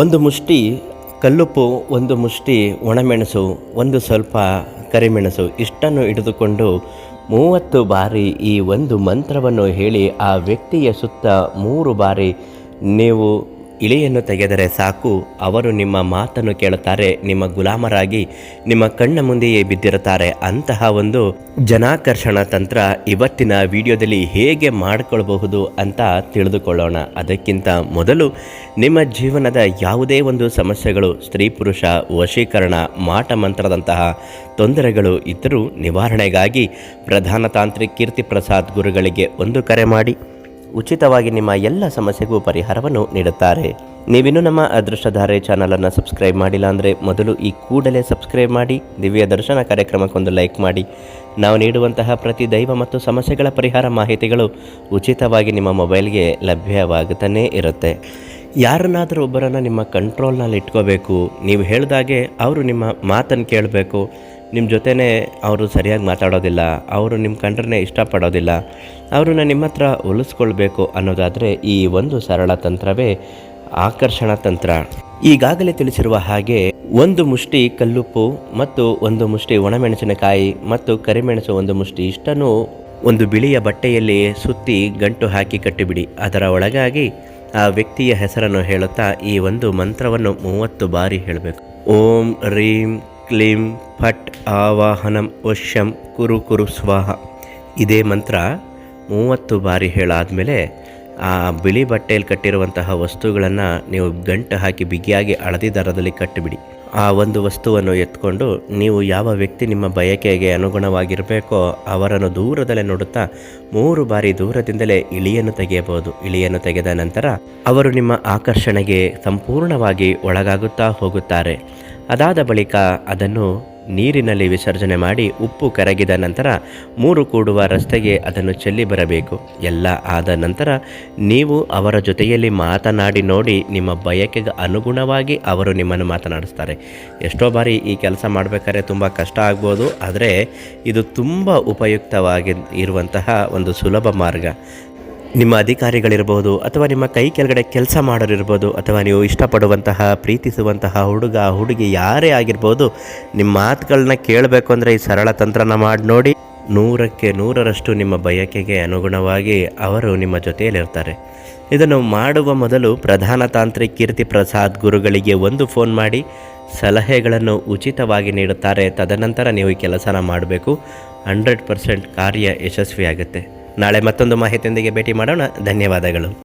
ಒಂದು ಮುಷ್ಟಿ ಕಲ್ಲುಪ್ಪು, ಒಂದು ಮುಷ್ಟಿ ಒಣಮೆಣಸು, ಒಂದು ಸ್ವಲ್ಪ ಕರಿಮೆಣಸು ಇಷ್ಟನ್ನು ಹಿಡಿದುಕೊಂಡು ಮೂವತ್ತು ಬಾರಿ ಈ ಒಂದು ಮಂತ್ರವನ್ನು ಹೇಳಿ ಆ ವ್ಯಕ್ತಿಯ ಸುತ್ತ ಮೂರು ಬಾರಿ ನೀವು ಇಳೆಯನ್ನು ತೆಗೆದರೆ ಸಾಕು. ಅವರು ನಿಮ್ಮ ಮಾತನ್ನು ಕೇಳುತ್ತಾರೆ, ನಿಮ್ಮ ಗುಲಾಮರಾಗಿ ನಿಮ್ಮ ಕಣ್ಣ ಮುಂದೆಯೇ ಬಿದ್ದಿರುತ್ತಾರೆ. ಅಂತಹ ಒಂದು ಜನಾಕರ್ಷಣ ತಂತ್ರ ಇವತ್ತಿನ ವಿಡಿಯೋದಲ್ಲಿ ಹೇಗೆ ಮಾಡಿಕೊಳ್ಬಹುದು ಅಂತ ತಿಳಿದುಕೊಳ್ಳೋಣ. ಅದಕ್ಕಿಂತ ಮೊದಲು ನಿಮ್ಮ ಜೀವನದ ಯಾವುದೇ ಒಂದು ಸಮಸ್ಯೆಗಳು, ಸ್ತ್ರೀ ಪುರುಷ, ವಶೀಕರಣ, ಮಾಟ ಮಂತ್ರದಂತಹ ತೊಂದರೆಗಳು ಇದ್ದರೂ ನಿವಾರಣೆಗಾಗಿ ಪ್ರಧಾನ ತಾಂತ್ರಿಕ ಕೀರ್ತಿ ಪ್ರಸಾದ್ ಗುರುಗಳಿಗೆ ಒಂದು ಕರೆ ಮಾಡಿ. ಉಚಿತವಾಗಿ ನಿಮ್ಮ ಎಲ್ಲ ಸಮಸ್ಯೆಗೂ ಪರಿಹಾರವನ್ನು ನೀಡುತ್ತಾರೆ. ನೀವಿನ್ನು ನಮ್ಮ ಅದೃಷ್ಟಧಾರೆ ಚಾನಲನ್ನು ಸಬ್ಸ್ಕ್ರೈಬ್ ಮಾಡಿಲ್ಲ ಅಂದರೆ ಮೊದಲು ಈ ಕೂಡಲೇ ಸಬ್ಸ್ಕ್ರೈಬ್ ಮಾಡಿ, ದಿವ್ಯ ದರ್ಶನ ಕಾರ್ಯಕ್ರಮಕ್ಕೊಂದು ಲೈಕ್ ಮಾಡಿ. ನಾವು ನೀಡುವಂತಹ ಪ್ರತಿ ದೈವ ಮತ್ತು ಸಮಸ್ಯೆಗಳ ಪರಿಹಾರ ಮಾಹಿತಿಗಳು ಉಚಿತವಾಗಿ ನಿಮ್ಮ ಮೊಬೈಲ್ಗೆ ಲಭ್ಯವಾಗುತ್ತಲೇ ಇರುತ್ತೆ. ಯಾರನ್ನಾದರೂ ಒಬ್ಬರನ್ನು ನಿಮ್ಮ ಕಂಟ್ರೋಲ್ನಲ್ಲಿ ಇಟ್ಕೋಬೇಕು. ನೀವು ಹೇಳಿದಾಗೆ ಅವರು ನಿಮ್ಮ ಮಾತನ್ನು ಕೇಳಬೇಕು. ನಿಮ್ಮ ಜೊತೆನೇ ಅವರು ಸರಿಯಾಗಿ ಮಾತಾಡೋದಿಲ್ಲ, ಅವರು ನಿಮ್ಮ ಕಂಡ್ರನ್ನೇ ಇಷ್ಟಪಡೋದಿಲ್ಲ, ಅವರನ್ನ ನಿಮ್ಮ ಹತ್ರ ಉಳಿಸ್ಕೊಳ್ಬೇಕು ಅನ್ನೋದಾದರೆ ಈ ಒಂದು ಸರಳ ತಂತ್ರವೇ ಆಕರ್ಷಣ ತಂತ್ರ. ಈಗಾಗಲೇ ತಿಳಿಸಿರುವ ಹಾಗೆ ಒಂದು ಮುಷ್ಟಿ ಕಲ್ಲುಪ್ಪು ಮತ್ತು ಒಂದು ಮುಷ್ಟಿ ಒಣಮೆಣಸಿನಕಾಯಿ ಮತ್ತು ಕರಿಮೆಣಸು ಒಂದು ಮುಷ್ಟಿ ಇಷ್ಟನ್ನು ಒಂದು ಬಿಳಿಯ ಬಟ್ಟೆಯಲ್ಲಿ ಸುತ್ತಿ ಗಂಟು ಹಾಕಿ ಕಟ್ಟಿಬಿಡಿ. ಅದರ ಒಳಗಾಗಿ ಆ ವ್ಯಕ್ತಿಯ ಹೆಸರನ್ನು ಹೇಳುತ್ತಾ ಈ ಒಂದು ಮಂತ್ರವನ್ನು ಮೂವತ್ತು ಬಾರಿ ಹೇಳಬೇಕು. ಓಂ, ರೀಂ ಕ್ಲೀಂ ಫಟ್ ಆವಾಹನಂ ವಶ್ಯಂ ಕುರು ಕುರು ಸ್ವಾಹ. ಇದೇ ಮಂತ್ರ ಮೂವತ್ತು ಬಾರಿ ಹೇಳಾದಮೇಲೆ ಆ ಬಿಳಿ ಬಟ್ಟೆಯಲ್ಲಿ ಕಟ್ಟಿರುವಂತಹ ವಸ್ತುಗಳನ್ನು ನೀವು ಗಂಟು ಹಾಕಿ ಬಿಗಿಯಾಗಿ ಹಳದಿ ದರದಲ್ಲಿ ಕಟ್ಟಿಬಿಡಿ. ಆ ಒಂದು ವಸ್ತುವನ್ನು ಎತ್ಕೊಂಡು ನೀವು ಯಾವ ವ್ಯಕ್ತಿ ನಿಮ್ಮ ಬಯಕೆಗೆ ಅನುಗುಣವಾಗಿರಬೇಕೋ ಅವರನ್ನು ದೂರದಲ್ಲೇ ನೋಡುತ್ತಾ ಮೂರು ಬಾರಿ ದೂರದಿಂದಲೇ ಇಳಿಯನ್ನು ತೆಗೆಯಬಹುದು. ಇಳಿಯನ್ನು ತೆಗೆದ ನಂತರ ಅವರು ನಿಮ್ಮ ಆಕರ್ಷಣೆಗೆ ಸಂಪೂರ್ಣವಾಗಿ ಒಳಗಾಗುತ್ತಾ ಹೋಗುತ್ತಾರೆ. ಅದಾದ ಬಳಿಕ ಅದನ್ನು ನೀರಿನಲ್ಲಿ ವಿಸರ್ಜನೆ ಮಾಡಿ ಉಪ್ಪು ಕರಗಿದ ನಂತರ ಮೂರು ಕೂಡುವ ರಸ್ತೆಗೆ ಅದನ್ನು ಚೆಲ್ಲಿ ಬರಬೇಕು. ಎಲ್ಲ ಆದ ನಂತರ ನೀವು ಅವರ ಜೊತೆಯಲ್ಲಿ ಮಾತನಾಡಿ ನೋಡಿ ನಿಮ್ಮ ಬಯಕೆಗೆ ಅನುಗುಣವಾಗಿ ಅವರು ನಿಮ್ಮನ್ನು ಮಾತನಾಡಿಸ್ತಾರೆ. ಎಷ್ಟೋ ಬಾರಿ ಈ ಕೆಲಸ ಮಾಡಬೇಕಾದ್ರೆ ತುಂಬ ಕಷ್ಟ ಆಗ್ಬೋದು, ಆದರೆ ಇದು ತುಂಬ ಉಪಯುಕ್ತವಾಗಿ ಇರುವಂತಹ ಒಂದು ಸುಲಭ ಮಾರ್ಗ. ನಿಮ್ಮ ಅಧಿಕಾರಿಗಳಿರ್ಬೋದು ಅಥವಾ ನಿಮ್ಮ ಕೈ ಕೆಳಗಡೆ ಕೆಲಸ ಮಾಡೋರಿರ್ಬೋದು ಅಥವಾ ನೀವು ಇಷ್ಟಪಡುವಂತಹ, ಪ್ರೀತಿಸುವಂತಹ ಹುಡುಗ, ಹುಡುಗಿ ಯಾರೇ ಆಗಿರ್ಬೋದು, ನಿಮ್ಮ ಮಾತುಗಳನ್ನ ಕೇಳಬೇಕು ಅಂದರೆ ಈ ಸರಳ ತಂತ್ರನ ಮಾಡಿ ನೋಡಿ. ನೂರಕ್ಕೆ ನೂರರಷ್ಟು ನಿಮ್ಮ ಬಯಕೆಗೆ ಅನುಗುಣವಾಗಿ ಅವರು ನಿಮ್ಮ ಜೊತೆಯಲ್ಲಿರ್ತಾರೆ. ಇದನ್ನು ಮಾಡುವ ಮೊದಲು ಪ್ರಧಾನ ತಾಂತ್ರಿಕ್ ಕೀರ್ತಿ ಪ್ರಸಾದ್ ಗುರುಗಳಿಗೆ ಒಂದು ಫೋನ್ ಮಾಡಿ. ಸಲಹೆಗಳನ್ನು ಉಚಿತವಾಗಿ ನೀಡುತ್ತಾರೆ. ತದನಂತರ ನೀವು ಈ ಕೆಲಸನ ಮಾಡಬೇಕು. ಹಂಡ್ರೆಡ್ ಪರ್ಸೆಂಟ್ ಕಾರ್ಯ ಯಶಸ್ವಿಯಾಗುತ್ತೆ. ನಾಳೆ ಮತ್ತೊಂದು ಮಾಹಿತಿಯೊಂದಿಗೆ ಭೇಟಿ ಮಾಡೋಣ. ಧನ್ಯವಾದಗಳು.